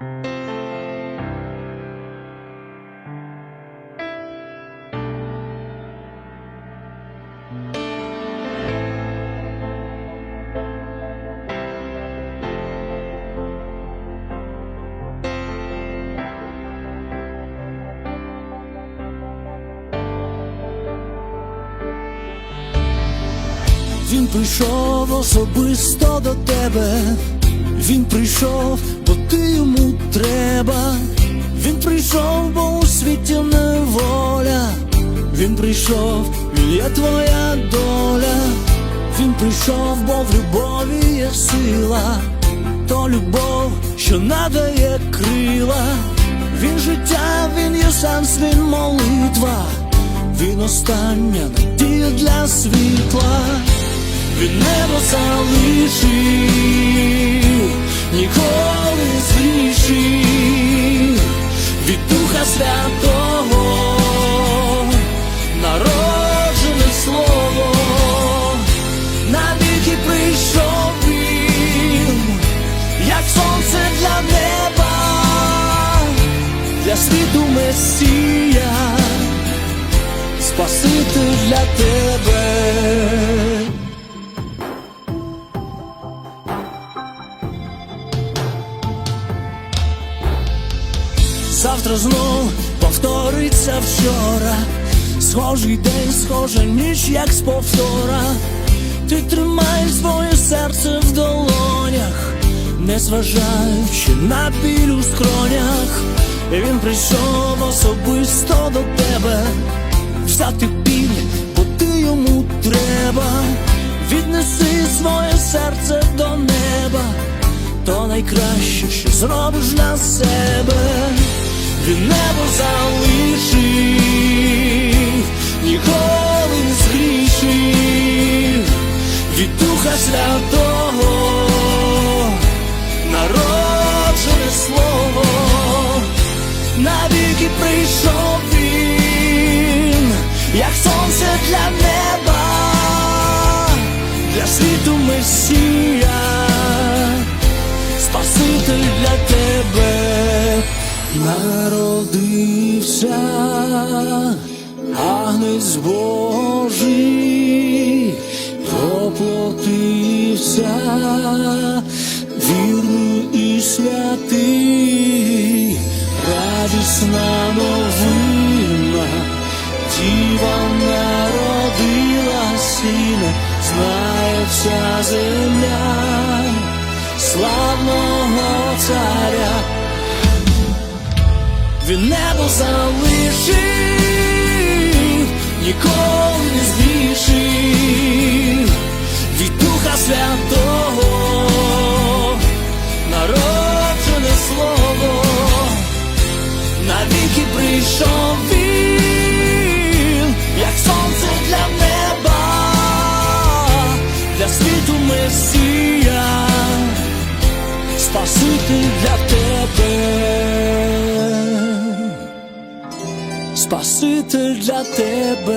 Він прийшов особисто до тебе, він прийшов, треба. Він прийшов, бо у світі неволя. Він прийшов, він є твоя доля. Він прийшов, бо в любові є сила, то любов, що надає крила. Він життя, він є сенс, він молитва. Він остання надія для світла. Він небо залишив, ніколи Духа Святого, народжене слово, навіки прийшов він, як сонце для неба, для світу Месія, Спаситель для тебе. Завтра знов повториться вчора, схожий день, схожа ніч, як з повтора. Ти тримаєш своє серце в долонях, не зважаючи на біль у скронях. Він прийшов особисто до тебе, взяти біль, бо ти йому треба. Віднеси своє серце до неба то найкраще, що зробиш для себе, він небо залишив, ніколи не згрішив. Від Духа Святого, народжене слово, навіки прийшов він, як сонце для неба, для світу Месія. Спаситель для тебе народився, Агнець Божий, воплотився, вірний і святий, радісна новина, діва народила сина, знає вся земля славного царя, він небо залишив, ніколи не згрішив від Духа Святого, народжене слово, навіки прийшов він, як сонце для неба, для світу Месія. Спаситель для тебе, Спаситель для тебе.